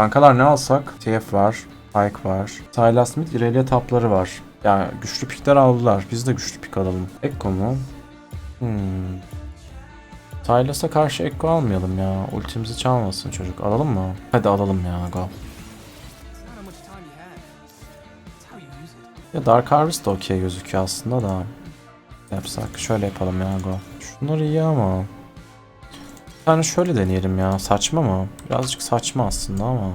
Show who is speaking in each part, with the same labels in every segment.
Speaker 1: Kankalar ne alsak? TF var. Pike var. Sylas Mid, Irelia tapları var. Yani güçlü pikler aldılar. Biz de güçlü pik alalım. Ekko mu? Hmm. Sylas'a karşı Ekko almayalım ya. Ultimizi çalmasın çocuk. Alalım mı? Hadi alalım ya. Go. Ya Dark Harvest da okey gözüküyor aslında da. Yapsak şöyle yapalım ya go. Şunlar iyi ama. Yani şöyle deneyelim ya. Saçma mı? Birazcık saçma aslında ama.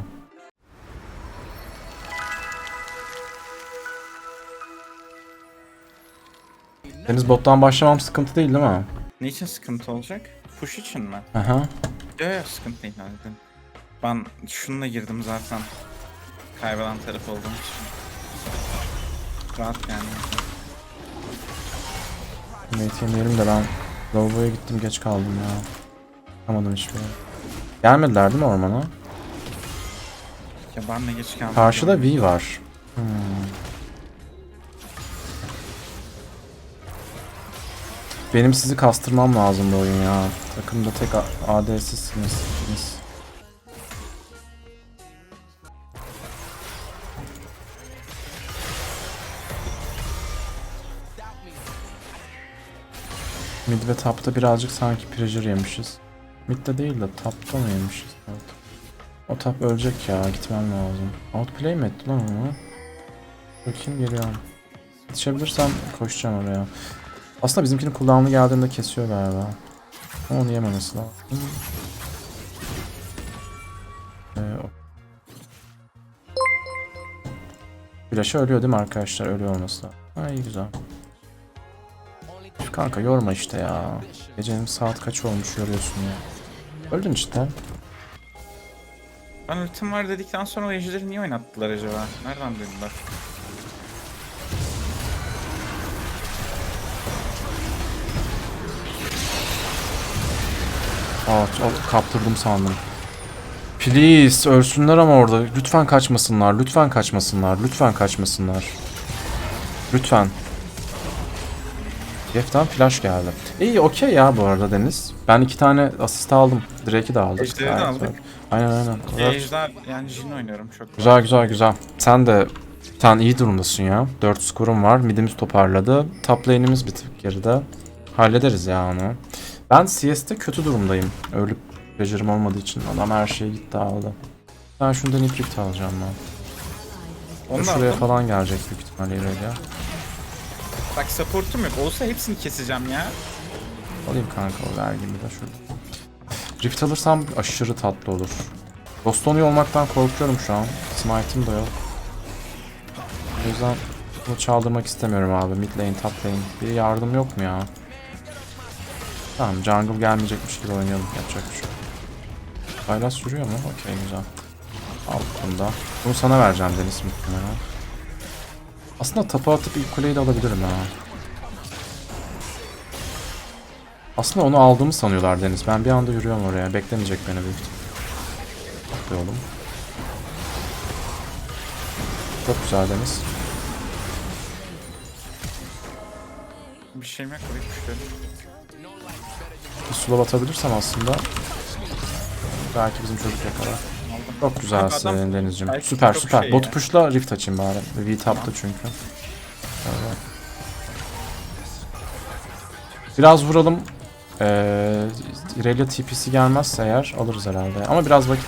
Speaker 1: Deniz bottan başlamam sıkıntı değil değil mi?
Speaker 2: Niçin sıkıntı olacak? Push için mi?
Speaker 1: Aha.
Speaker 2: Yok yok sıkıntı değil halledin. Ben şununla girdim zaten. Kaybeden taraf olduğum için. Rahat yani.
Speaker 1: Nate yemeyelim de ben lavaboya gittim geç kaldım ya. Çıkamadım hiçbir yere. Gelmediler değil mi ormana?
Speaker 2: Ya ben de geç kaldım.
Speaker 1: Karşıda V var. Hmm. Benim sizi kastırmam lazım bu oyun ya. Takımda tek A- AD'sizsiniz. ikiniz. Mid ve tapta birazcık sanki pressure yemişiz. Mid'de değil de tapta mı yemişiz? Evet. O tap ölecek ya gitmem lazım. Outplay mi etti lan onu? Bakayım geliyorum. Yetişebilirsem koşacağım oraya. Aslında bizimkinin cooldown'u geldiğinde kesiyor galiba. Ama onu yememesi lazım. Ee, o. Flash'ı ölüyor değil mi arkadaşlar? Ölüyor olması lazım. İyi güzel. Kanka yorma işte ya. Gecenin saat kaç olmuş yoruyorsun ya. Öldün işte.
Speaker 2: Ben ultim var dedikten sonra o ejderi niye oynattılar acaba? Nereden duydular?
Speaker 1: Aa kaptırdım sandım. Please ölsünler ama orada. Lütfen kaçmasınlar. Lütfen kaçmasınlar. Lütfen kaçmasınlar. Lütfen. Jeff'ten flash geldi. İyi okey ya bu arada Deniz. Ben iki tane asist aldım. Drake'i de aldık.
Speaker 2: Ejderi de aldık.
Speaker 1: Aynen aynen. Güzel.
Speaker 2: ejder yani Jin oynuyorum çok.
Speaker 1: Güzel güzel güzel. Sen de sen iyi durumdasın ya. 4 skorun var. Midimiz toparladı. Top lane'imiz bir tık geride. Hallederiz ya onu. Ben CS'te kötü durumdayım. Ölüp becerim olmadığı için. Adam her şeyi gitti aldı. Ben şundan iplik alacağım ben.
Speaker 2: Onu
Speaker 1: şuraya
Speaker 2: aldım.
Speaker 1: falan gelecek büyük ihtimalle öyle.
Speaker 2: Bak supportum yok. Olsa hepsini keseceğim ya.
Speaker 1: Alayım kanka o vergimi de şurada. Rift alırsam aşırı tatlı olur. Bostonu olmaktan korkuyorum şu an. Smite'ım da yok. O yüzden bunu çaldırmak istemiyorum abi. Mid lane, top lane. Bir yardım yok mu ya? Tamam jungle gelmeyecekmiş gibi oynayalım. Yapacak bir şey yok. Baylas sürüyor mu? Okey güzel. Al bunu. Bunu sana vereceğim Deniz muhtemelen. Aslında tapa atıp ilk kuleyi de alabilirim ha. Aslında onu aldığımı sanıyorlar Deniz. Ben bir anda yürüyorum oraya. Beklemeyecek beni büyük ihtimalle. Atlayalım. Çok güzel Deniz.
Speaker 2: Bir şeyim yok. Orayı kuşluyorum.
Speaker 1: Bir slow atabilirsem aslında belki bizim çocuk yakalar. Çok güzelsin
Speaker 2: Adam-
Speaker 1: Deniz'cim. Süper süper.
Speaker 2: şey
Speaker 1: Bot
Speaker 2: ya.
Speaker 1: push'la rift açayım bari. V taptı çünkü. Evet. Biraz vuralım. Ee, Irelia TP'si gelmezse eğer alırız herhalde. Ama biraz vakit.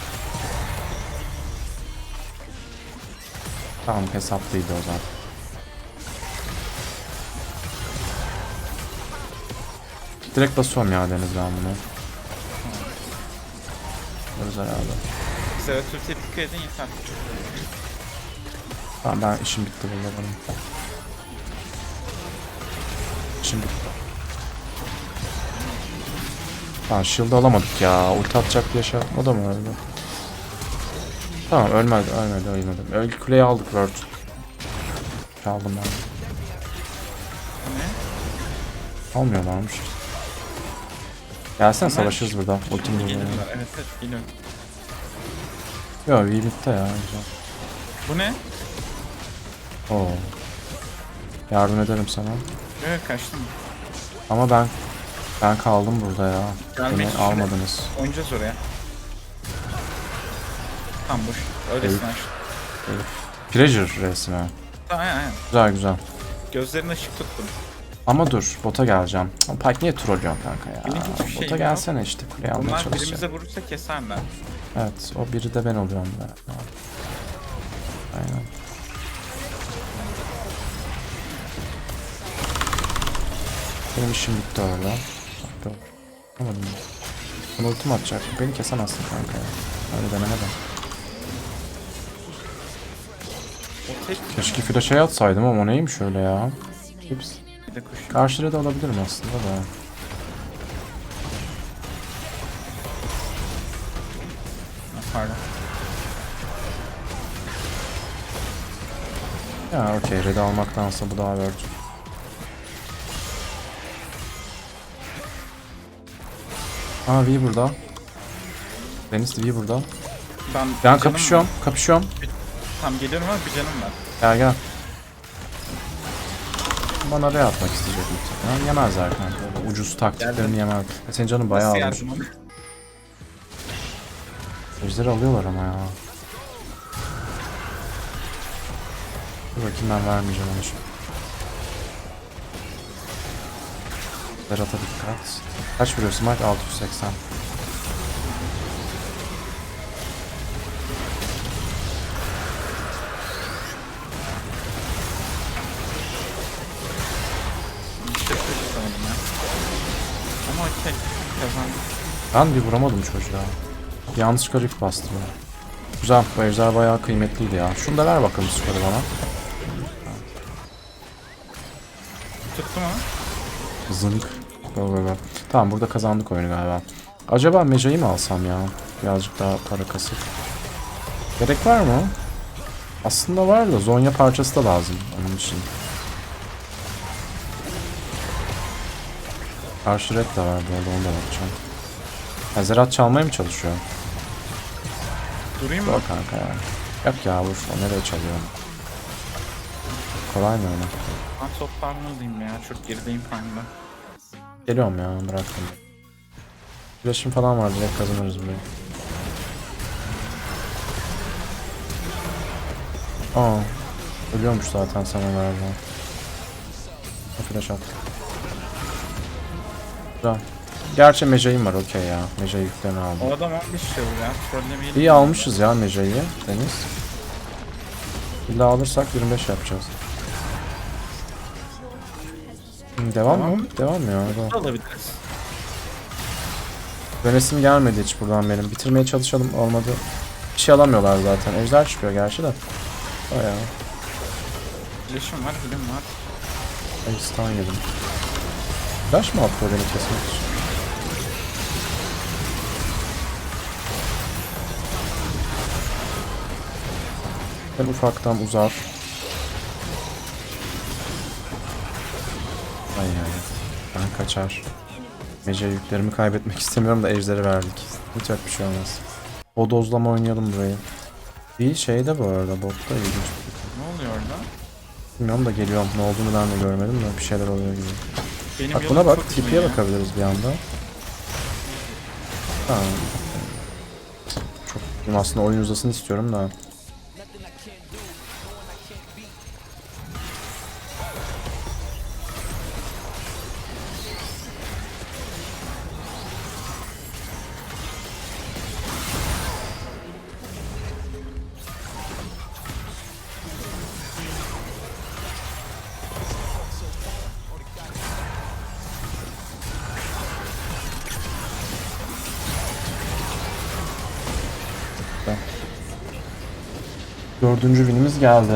Speaker 1: Tamam hesaplıydı o zaten. Direkt basıyorum ya Deniz ben bunu. Alırız herhalde.
Speaker 2: Size Türkçe dikkat edin yeter.
Speaker 1: Tamam ben işim bitti burada benim. İşim bitti. Tamam shield alamadık ya. Ulti atacak diye şey yapma da mı öldü? Tamam ölmedi ölmedi ölmedi. Öl kuleyi aldık word. Çaldım ben. Almıyorlarmış. Gelsene savaşırız burada. Ultimi burada.
Speaker 2: Geliyorlar. Evet evet geliyor.
Speaker 1: Yo V bitti ya güzel.
Speaker 2: Bu ne?
Speaker 1: Oo. Yardım ederim sana.
Speaker 2: Yok kaçtım.
Speaker 1: Ama ben ben kaldım burada ya.
Speaker 2: Gelmek
Speaker 1: Beni almadınız.
Speaker 2: Oynayacağız oraya. Tam boş. Öylesine
Speaker 1: Evet. Pleasure resmi.
Speaker 2: Aynen aynen.
Speaker 1: Güzel güzel.
Speaker 2: Gözlerini ışık tuttum.
Speaker 1: Ama dur bota geleceğim. Cık, Pike niye trollüyorsun kanka ya?
Speaker 2: Benim hiçbir şeyim
Speaker 1: bota
Speaker 2: yok.
Speaker 1: gelsene işte kuleye almaya
Speaker 2: Bunlar
Speaker 1: çalışacağım.
Speaker 2: birimize vurursa keserler.
Speaker 1: Evet o biri de ben oluyorum be. Aynen. Benim işim bitti orada. Bak, Yapamadım. Bunu ultim atacak. Beni kesemezsin kanka ya. Öyle deneme de.
Speaker 2: O tek
Speaker 1: Keşke flash'e atsaydım ama o neymiş öyle ya. Hips.
Speaker 2: De koşuyor.
Speaker 1: Karşıda da olabilirim aslında da.
Speaker 2: Pardon.
Speaker 1: Ya okey red almaktansa bu daha worth. Aa V burada. Deniz V burada.
Speaker 2: Ben,
Speaker 1: Ben kapışıyorum, kapışıyorum.
Speaker 2: Tam geliyorum ama bir canım var.
Speaker 1: Gel gel. Bana Re atmak isteyecek muhtemelen. Yemezler kanka. Böyle Ucuz taktiklerini yemez. E senin canın bayağı
Speaker 2: Nasıl
Speaker 1: almış.
Speaker 2: yardım?
Speaker 1: Ejderi alıyorlar ama ya. Dur bakayım ben vermeyeceğim onu şimdi. Berat'a dikkat. Kaç vuruyor Smite? 680.
Speaker 2: Kazandık.
Speaker 1: Ben bir vuramadım çocuğa. Yanlışlıkla rift bastım ya. Güzel. Bu ejder bayağı kıymetliydi ya. Şunu da ver bakalım skoru bana.
Speaker 2: Tuttum ama.
Speaker 1: Zınk. Tamam burada kazandık oyunu galiba. Acaba Meja'yı mı alsam ya? Birazcık daha para kasıp. Gerek var mı? Aslında var da Zonya parçası da lazım onun için. Karşı red de var bu arada onu da bakacağım. Ha, Zerat çalmaya mı çalışıyor?
Speaker 2: Durayım mı?
Speaker 1: Dur kanka ya. Yok ya vur o nereye çalıyor? Kolay mı öyle?
Speaker 2: Ben toparlanayım ya. Çok gerideyim panda.
Speaker 1: Geliyorum ya bıraktım. Flash'ım falan var direkt kazanırız burayı. Aa, ölüyormuş zaten sana galiba. Flash at. Güzel. Gerçi Meja'yım var okey ya. Meja yüklerini aldım.
Speaker 2: O adam 15 yıl ya. Trollemeyelim.
Speaker 1: İyi almışız ya Meja'yı Deniz. İlla alırsak 25 yapacağız. Hı, Devam mı? Devam ya. Devam.
Speaker 2: Alabiliriz.
Speaker 1: Dönesim gelmedi hiç buradan benim. Bitirmeye çalışalım olmadı. Bir şey alamıyorlar zaten. Ejder çıkıyor gerçi de. Baya.
Speaker 2: Flash'ım var, bilim var.
Speaker 1: Stun yedim. Flash mı attı o beni kesmek için? Ben ufaktan uzar. Ay ay. Ben kaçar. Mece yüklerimi kaybetmek istemiyorum da ejderi verdik. Hiç bir şey olmaz. O dozlama oynayalım burayı. Bir şey de bu arada botta ilginç.
Speaker 2: Ne oluyor orada?
Speaker 1: Bilmiyorum da geliyorum. Ne olduğunu ben de görmedim de bir şeyler oluyor gibi.
Speaker 2: Benim
Speaker 1: Bak buna bak.
Speaker 2: ya.
Speaker 1: bakabiliriz bir anda. Ha. Çok aslında oyun uzasını istiyorum da. Dördüncü winimiz geldi.